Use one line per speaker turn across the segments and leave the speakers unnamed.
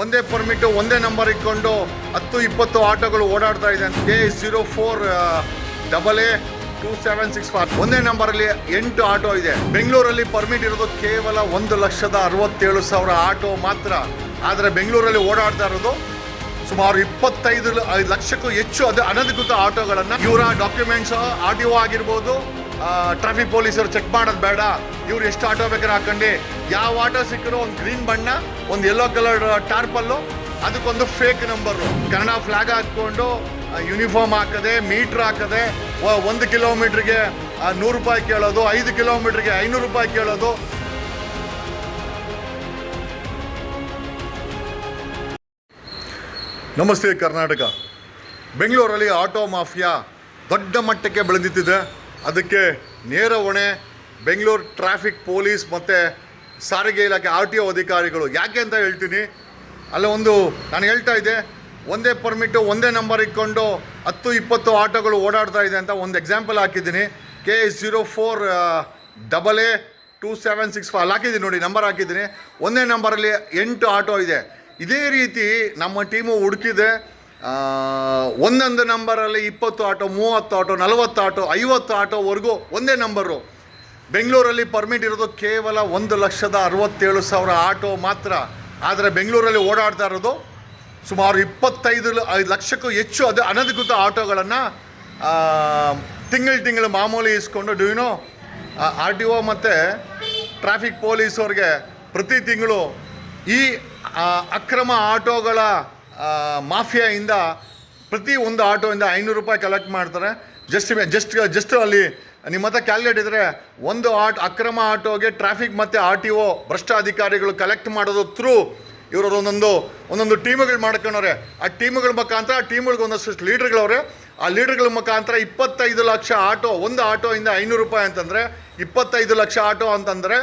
ಒಂದೇ ಪರ್ಮಿಟ್, ಒಂದೇ ನಂಬರ್ ಇಟ್ಕೊಂಡು ಹತ್ತು, ಇಪ್ಪತ್ತು ಆಟೋಗಳು ಓಡಾಡ್ತಾ ಇದೆ K zero four double A two seven six five ಒಂದೇ ನಂಬರಲ್ಲಿ ಎಂಟು ಆಟೋ ಇದೆ. ಬೆಂಗಳೂರಲ್ಲಿ ಪರ್ಮಿಟ್ ಇರೋದು ಕೇವಲ ಒಂದು ಲಕ್ಷದ ಅರವತ್ತೇಳು ಸಾವಿರ ಆಟೋ ಮಾತ್ರ. ಆದರೆ ಬೆಂಗಳೂರಲ್ಲಿ ಓಡಾಡ್ತಾ ಇರೋದು ಸುಮಾರು ಇಪ್ಪತ್ತೈದು ಲಕ್ಷಕ್ಕೂ ಹೆಚ್ಚು ಅದು ಅನಧಿಕೃತ ಆಟೋಗಳನ್ನು. ಇವರ ಡಾಕ್ಯುಮೆಂಟ್ಸ್ ಆರ್ ಟಿ ಆಗಿರ್ಬೋದು ಟ್ರಾಫಿಕ್ ಪೊಲೀಸರು ಚೆಕ್ ಮಾಡೋದು ಬೇಡ. ಇವ್ರು ಎಷ್ಟು ಆಟೋ ಬೇಕಾದ್ರೆ ಹಾಕೊಂಡು, ಯಾವ ಆಟೋ ಸಿಕ್ಕರೂ ಒಂದು ಗ್ರೀನ್ ಬಣ್ಣ, ಒಂದು ಯೆಲ್ಲೋ ಕಲರ್ ಟಾರ್ಪಲ್ಲು ಅದಕ್ಕೊಂದು ಫೇಕ್ ನಂಬರು ಕನ್ನಡ ಫ್ಲಾಗ್ ಹಾಕ್ಕೊಂಡು ಯೂನಿಫಾರ್ಮ್ ಹಾಕದೆ ಮೀಟ್ರ್ ಹಾಕದೆ ಒಂದು ಕಿಲೋಮೀಟ್ರಿಗೆ ನೂರು ರೂಪಾಯಿ ಕೇಳೋದು, ಐದು ಕಿಲೋಮೀಟ್ರಿಗೆ ಐನೂರು ರೂಪಾಯಿ ಕೇಳೋದು. ನಮಸ್ತೆ ಕರ್ನಾಟಕ. ಬೆಂಗಳೂರಲ್ಲಿ ಆಟೋ ಮಾಫಿಯಾ ದೊಡ್ಡ ಮಟ್ಟಕ್ಕೆ ಬೆಳೆದಿತ್ತಿದೆ. ಅದಕ್ಕೆ ನೇರ ಹೊಣೆ, ಬೆಂಗಳೂರು ಟ್ರಾಫಿಕ್ ಪೊಲೀಸ್ ಮತ್ತು ಸಾರಿಗೆ ಇಲಾಖೆ, ಆರ್ ಟಿ ಒ ಅಧಿಕಾರಿಗಳು. ಯಾಕೆ ಅಂತ ಹೇಳ್ತೀನಿ, ಅಲ್ಲ ಒಂದು ನಾನು ಹೇಳ್ತಾ ಇದ್ದೆ, ಒಂದೇ ಪರ್ಮಿಟ್ಟು ಒಂದೇ ನಂಬರ್ ಇಟ್ಕೊಂಡು ಹತ್ತು, ಇಪ್ಪತ್ತು ಆಟೋಗಳು ಓಡಾಡ್ತಾ ಇದೆ ಅಂತ ಒಂದು ಎಕ್ಸಾಂಪಲ್ ಹಾಕಿದ್ದೀನಿ. K zero four double A two seven six five ಹಾಕಿದ್ದೀನಿ ನೋಡಿ ನಂಬರ್ ಹಾಕಿದ್ದೀನಿ. ಒಂದೇ ನಂಬರಲ್ಲಿ ಎಂಟು ಆಟೋ ಇದೆ. ಇದೇ ರೀತಿ ನಮ್ಮ ಟೀಮು ಹುಡುಕಿದೆ. ಒಂದೊಂದು ನಂಬರಲ್ಲಿ ಇಪ್ಪತ್ತು ಆಟೋ, ಮೂವತ್ತು ಆಟೋ, ನಲವತ್ತು ಆಟೋ, ಐವತ್ತು ಆಟೋವರೆಗೂ ಒಂದೇ ನಂಬರು. ಬೆಂಗಳೂರಲ್ಲಿ ಪರ್ಮಿಟ್ ಇರೋದು ಕೇವಲ ಒಂದು ಲಕ್ಷದ ಅರವತ್ತೇಳು ಸಾವಿರ ಆಟೋ ಮಾತ್ರ. ಆದರೆ ಬೆಂಗಳೂರಲ್ಲಿ ಓಡಾಡ್ತಾ ಇರೋದು ಸುಮಾರು ಇಪ್ಪತ್ತೈದು ಐದು ಲಕ್ಷಕ್ಕೂ ಹೆಚ್ಚು ಅದು ಅನಧಿಕೃತ ಆಟೋಗಳನ್ನು ತಿಂಗಳು ತಿಂಗಳು ಮಾಮೂಲಿ ಇಸ್ಕೊಂಡು ಡ್ಯೂನೋ ಆರ್ ಟಿ ಒ ಮತ್ತು ಟ್ರಾಫಿಕ್ ಪೊಲೀಸವ್ರಿಗೆ ಪ್ರತಿ ತಿಂಗಳು ಈ ಅಕ್ರಮ ಆಟೋಗಳ ಮಾಫಿಯಾಯಿಂದ ಪ್ರತಿ ಒಂದು ಆಟೋಯಿಂದ ಐನೂರು ರೂಪಾಯಿ ಕಲೆಕ್ಟ್ ಮಾಡ್ತಾರೆ. ಜಸ್ಟ್ ಜಸ್ಟ್ ಜಸ್ಟ್ ಅಲ್ಲಿ ನಿಮ್ಮ ಹತ್ರ ಕ್ಯಾಲ್ಕುಲೇಟ್ ಇದ್ದರೆ ಒಂದು ಆಟ್, ಅಕ್ರಮ ಆಟೋಗೆ ಟ್ರಾಫಿಕ್ ಮತ್ತು ಆರ್ ಟಿ ಒ ಭ್ರಷ್ಟ ಅಧಿಕಾರಿಗಳು ಕಲೆಕ್ಟ್ ಮಾಡೋದು ಥ್ರೂ ಇವರು ಒಂದೊಂದು ಒಂದೊಂದು ಟೀಮ್ಗಳು ಮಾಡ್ಕೊಂಡವ್ರೆ. ಆ ಟೀಮ್ಗಳ ಮುಖಾಂತರ ಆ ಟೀಮ್ಗಳಿಗೆ ಒಂದಷ್ಟು ಲೀಡ್ರ್ಗಳವ್ರೆ. ಆ ಲೀಡ್ರ್ಗಳ ಮುಖಾಂತರ ಇಪ್ಪತ್ತೈದು ಲಕ್ಷ ಆಟೋ, ಒಂದು ಆಟೋಯಿಂದ ಐನೂರು ರೂಪಾಯಿ ಅಂತಂದರೆ ಇಪ್ಪತ್ತೈದು ಲಕ್ಷ ಆಟೋ ಅಂತಂದರೆ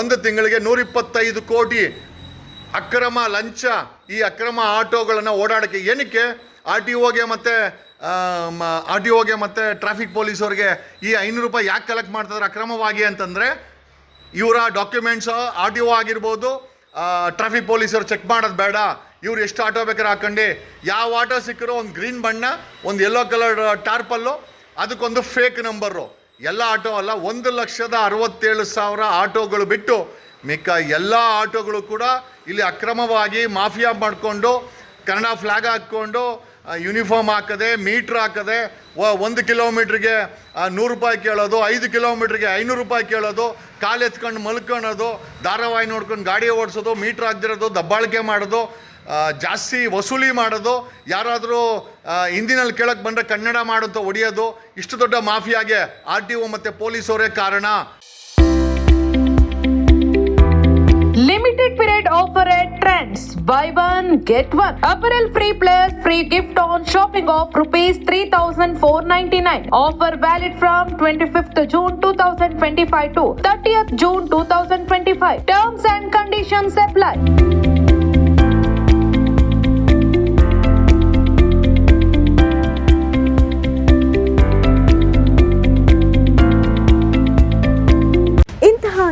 ಒಂದು ತಿಂಗಳಿಗೆ ನೂರಿಪ್ಪತ್ತೈದು ಕೋಟಿ ಅಕ್ರಮ ಲಂಚ ಈ ಅಕ್ರಮ ಆಟೋಗಳನ್ನು ಓಡಾಡೋಕ್ಕೆ ಏನಕ್ಕೆ ಆರ್ ಟಿ ಒಗೆ ಮತ್ತು ಆರ್ ಟಿ ಓಗೆ ಮತ್ತು ಟ್ರಾಫಿಕ್ ಪೊಲೀಸವ್ರಿಗೆ ಈ ಐನೂರು ರೂಪಾಯಿ ಯಾಕೆ ಕಲೆಕ್ಟ್ ಮಾಡ್ತಾರೆ ಅಕ್ರಮವಾಗಿ ಅಂತಂದರೆ ಇವರ ಡಾಕ್ಯುಮೆಂಟ್ಸು ಆರ್ ಟಿ ಓ ಆಗಿರ್ಬೋದು ಟ್ರಾಫಿಕ್ ಪೊಲೀಸರು ಚೆಕ್ ಮಾಡೋದು ಬೇಡ. ಇವ್ರು ಎಷ್ಟು ಆಟೋ ಬೇಕಾದ್ರೆ ಹಾಕೊಂಡು. ಯಾವ ಆಟೋ ಸಿಕ್ಕರೂ ಒಂದು ಗ್ರೀನ್ ಬಣ್ಣ, ಒಂದು ಯೆಲ್ಲೋ ಕಲರ್ ಟಾರ್ಪಲ್ಲು, ಅದಕ್ಕೊಂದು ಫೇಕ್ ನಂಬರು ಎಲ್ಲ ಆಟೋ ಅಲ್ಲ, ಒಂದು ಲಕ್ಷದ ಅರವತ್ತೇಳು ಸಾವಿರ ಆಟೋಗಳು ಬಿಟ್ಟು ಮಿಕ್ಕ ಎಲ್ಲ ಆಟೋಗಳು ಕೂಡ ಇಲ್ಲಿ ಅಕ್ರಮವಾಗಿ ಮಾಫಿಯಾ ಮಾಡಿಕೊಂಡು ಕನ್ನಡ ಫ್ಲ್ಯಾಗ್ ಹಾಕ್ಕೊಂಡು ಯೂನಿಫಾರ್ಮ್ ಹಾಕದೆ ಮೀಟ್ರ್ ಹಾಕದೆ ಒಂದು ಕಿಲೋಮೀಟ್ರಿಗೆ ನೂರು ರೂಪಾಯಿ ಕೇಳೋದು, ಐದು ಕಿಲೋಮೀಟ್ರಿಗೆ ಐನೂರು ರೂಪಾಯಿ ಕೇಳೋದು, ಕಾಲು ಎತ್ಕೊಂಡು ಮಲ್ಕೊಳೋದು, ಧಾರಾವಾಹಿ ನೋಡ್ಕೊಂಡು ಗಾಡಿ ಓಡಿಸೋದು ಮೀಟ್ರ್ ಹಾಕ್ದಿರೋದು, ದಬ್ಬಾಳಿಕೆ ಮಾಡೋದು ಜಾಸ್ತಿ ವಸೂಲಿ ಮಾಡೋದು, ಯಾರಾದರೂ ಹಿಂದಿನಲ್ಲಿ ಕೇಳಕ್ಕೆ ಬಂದರೆ ಕನ್ನಡ ಮಾಡುತ್ತಾ ಹೊಡೆಯೋದು ಇಷ್ಟು ದೊಡ್ಡ ಮಾಫಿಯಾಗೆ ಆರ್ ಟಿ ಒ ಮತ್ತು ಪೊಲೀಸವರೇ ಕಾರಣ.
Limited period offer at Trends. Buy one, get one. Apparel free plus free gift on shopping of rupees 3499. Offer valid from 25th June 2025 to 30th June 2025. Terms and conditions apply.